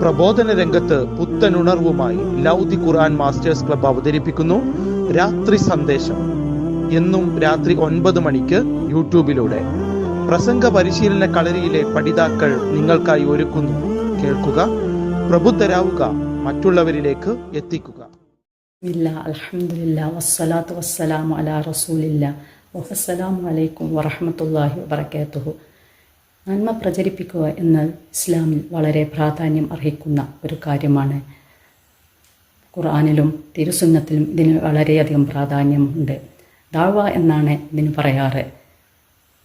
പ്രബോധന രംഗത്ത് പുത്തനുണർവുമായി ലൗദി ഖുർആൻ masters club അവതരിപ്പിക്കുന്നു. രാത്രി സന്ദേശം. എന്നും രാത്രി ഒൻപത് മണിക്ക് യൂട്യൂബിലൂടെ. പ്രസംഗ പരിശീലന കളരിയിലെ പഠിതാക്കൾ നിങ്ങൾക്കായി ഒരുക്കുന്നു. കേൾക്കുക പ്രബുദ്ധരാവുക മറ്റുള്ളവരിലേക്ക് എത്തിക്കുക. അൽഹംദുലില്ല വസ്സലാത്തു വസ്സലാമു അലാ റസൂലില്ല. വസ്സലാമു അലൈക്കും വറഹമത്തല്ലാഹി വബർക്കാത്തുഹു നന്മ പ്രചരിപ്പിക്കുക എന്ന് ഇസ്ലാമിൽ വളരെ പ്രാധാന്യം അർഹിക്കുന്ന ഒരു കാര്യമാണ്. ഖുർആാനിലും തിരുസുന്നത്തിലും ഇതിന് വളരെയധികം പ്രാധാന്യമുണ്ട്. ദാവ എന്നാണ് ഇതിന് പറയാറ്.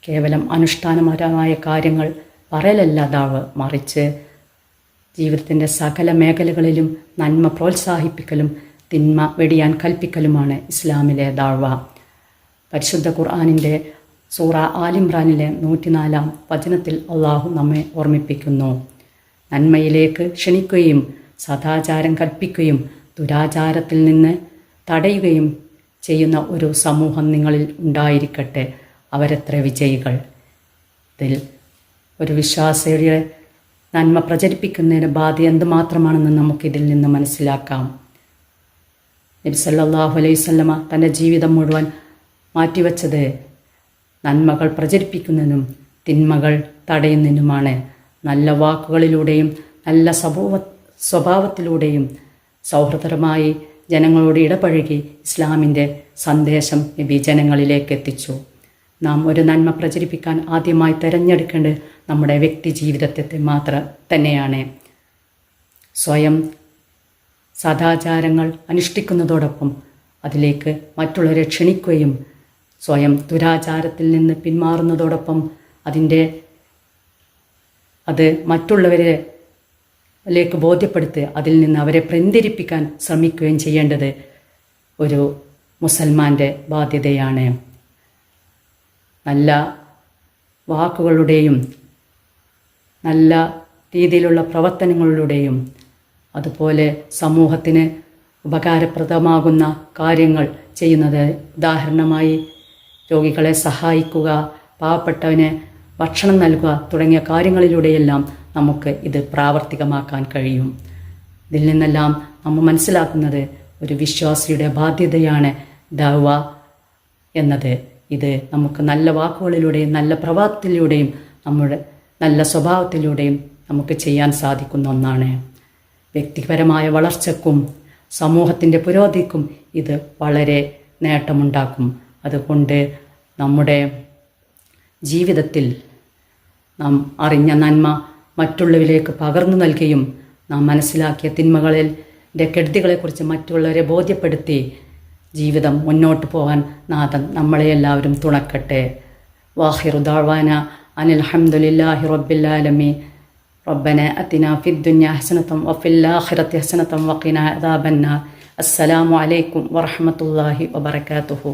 കേവലം അനുഷ്ഠാനപരമായ കാര്യങ്ങൾ പറയലല്ല ദാവ്. മറിച്ച് ജീവിതത്തിന്റെ സകല മേഖലകളിലും നന്മ പ്രോത്സാഹിപ്പിക്കലും തിന്മ വെടിയാൻ കൽപ്പിക്കലുമാണ് ഇസ്ലാമിലെ ദാഴ്വ പരിശുദ്ധ ഖുർആാനിന്റെ സൂറ ആലിമ്രാനിലെ നൂറ്റിനാലാം വചനത്തിൽ അള്ളാഹു നമ്മെ ഓർമ്മിപ്പിക്കുന്നു. നന്മയിലേക്ക് ക്ഷണിക്കുകയും സദാചാരം കൽപ്പിക്കുകയും ദുരാചാരത്തിൽ നിന്ന് തടയുകയും ചെയ്യുന്ന ഒരു സമൂഹം നിങ്ങളിൽ ഉണ്ടായിരിക്കട്ടെ. അവരെത്ര വിജയികൾ. ഇതിൽ ഒരു വിശ്വാസിയുടെ നന്മ പ്രചരിപ്പിക്കുന്നതിന് ബാധ്യത എന്തുമാത്രമാണെന്ന് നമുക്കിതിൽ നിന്ന് മനസ്സിലാക്കാം. നബിസല്ലാഹു സ്വല്ലമ തന്റെ ജീവിതം മുഴുവൻ മാറ്റിവെച്ചത് നന്മകൾ പ്രചരിപ്പിക്കുന്നതിനും തിന്മകൾ തടയുന്നതിനുമാണ്. നല്ല വാക്കുകളിലൂടെയും നല്ല സ്വഭാവ സ്വഭാവത്തിലൂടെയും സൗഹൃദപരമായി ജനങ്ങളോട് ഇടപഴകി ഇസ്ലാമിന്റെ സന്ദേശം നബി ജനങ്ങളിലേക്ക് എത്തിച്ചു. നാം ഒരു നന്മ പ്രചരിപ്പിക്കാൻ ആദ്യമായി തിരഞ്ഞെടുക്കേണ്ടത് നമ്മുടെ വ്യക്തി ജീവിതത്തെ മാത്രം തന്നെയാണ്. സ്വയം സദാചാരങ്ങൾ അനുഷ്ഠിക്കുന്നതോടൊപ്പം അതിലേക്ക് മറ്റുള്ളവരെ ക്ഷണിക്കുകയും സ്വയം ദുരാചാരത്തിൽ നിന്ന് പിന്മാറുന്നതോടൊപ്പം അതിന്റെ അത് മറ്റുള്ളവരെ ലേക്ക് ബോധ്യപ്പെടുത്തുക അതിൽ നിന്ന് അവരെ പ്രന്തിരിപ്പിക്കാൻ ശ്രമിക്കുകയും ചെയ്യേണ്ടത് ഒരു മുസൽമാന്റെ ബാധ്യതയാണ്. നല്ല വാക്കുകളുടെയും നല്ല രീതിയിലുള്ള പ്രവർത്തനങ്ങളിലൂടെയും അതുപോലെ സമൂഹത്തിന് ഉപകാരപ്രദമാകുന്ന കാര്യങ്ങൾ ചെയ്യുന്നത് ഉദാഹരണമായി രോഗികളെ സഹായിക്കുക പാവപ്പെട്ടവന് ഭക്ഷണം നൽകുക തുടങ്ങിയ കാര്യങ്ങളിലൂടെയെല്ലാം നമുക്ക് ഇത് പ്രാവർത്തികമാക്കാൻ കഴിയും. ഇതിൽ നിന്നെല്ലാം നമ്മൾ മനസ്സിലാക്കുന്നത് ഒരു വിശ്വാസിയുടെ ബാധ്യതയാണ് ദവ എന്നത്. ഇത് നമുക്ക് നല്ല വാക്കുകളിലൂടെയും നല്ല പ്രഭാതത്തിലൂടെയും നമ്മുടെ നല്ല സ്വഭാവത്തിലൂടെയും നമുക്ക് ചെയ്യാൻ സാധിക്കുന്ന ഒന്നാണ്. വ്യക്തിപരമായ വളർച്ചക്കും സമൂഹത്തിന്റെ പുരോഗതിക്കും ഇത് വളരെ നേട്ടമുണ്ടാക്കും. അതുകൊണ്ട് നമ്മുടെ ജീവിതത്തിൽ നാം അറിഞ്ഞ നന്മ മറ്റുള്ളവരിലേക്ക് പകർന്നു നൽകുകയും നാം മനസ്സിലാക്കിയ തിന്മകളിൽ കെടുതികളെക്കുറിച്ച് മറ്റുള്ളവരെ ബോധ്യപ്പെടുത്തി ജീവിതം മുന്നോട്ട് പോകാൻ നാഥൻ നമ്മളെ എല്ലാവരും തുണക്കട്ടെ. വാഹിറുദാവാന അനിൽ അഹമ്മദില്ലാഹി റബ്ബില്ലാലമി റബ്ബന അത്തിന ഫിദ്ദുന്യ ഹസനത്തം വഫില്ലാഹിറത്ത് ഹസനത്തം വക്കിന അദാബന്ന അസ്സലാമു അലൈക്കും വറഹമത്തല്ലാഹി വബർക്കാത്തുഹു